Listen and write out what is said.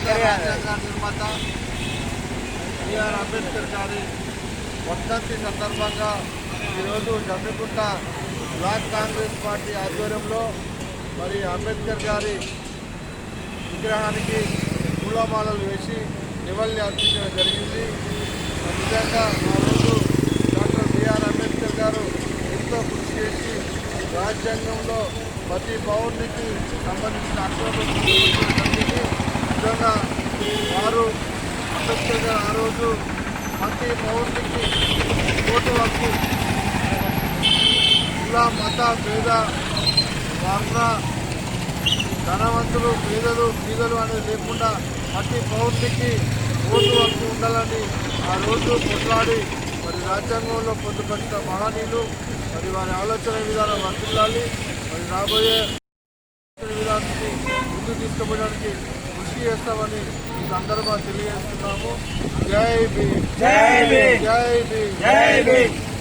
రాజ్యాంగ నిర్మాత బిఆర్ అంబేద్కర్ గారి వర్ధంతి సందర్భంగా ఈరోజు జమ్మికుంట బ్లాక్ కాంగ్రెస్ పార్టీ ఆధ్వర్యంలో మరి అంబేద్కర్ గారి విగ్రహానికి పూలమాలలు వేసి నివాళులు అర్పించడం జరిగింది. నిజంగా ఆ రోజు డాక్టర్ బిఆర్ అంబేద్కర్ గారు ఎంతో కృషి చేసి రాజ్యాంగంలో ప్రతి పౌరునికి సంబంధించిన హక్కులను విధంగా వారు అంబేద్కర్ ఆ రోజు ప్రతి పౌరుడికి ఓటు హక్కు కుల మత పేద వర్ణ ధనవంతులు పేదలు బీదలు అనేది లేకుండా ప్రతి పౌరుడికి ఓటు హక్కు ఉండాలని ఆ రోజు కొట్లాడి మరి రాజ్యాంగంలో పొందుపరిచిన మహనీయులు మరి వారి ఆలోచన విధానం వర్తిల్లాలి మరి రాబోయే ఆలోచన విధానాన్ని ముందుకు తీసుకుపోవడానికి కృషి చేస్తామని ఈ సందర్భంగా తెలియజేస్తున్నాము. జై భీమ్. జై భీమ్. జై భీమ్. జై భీమ్.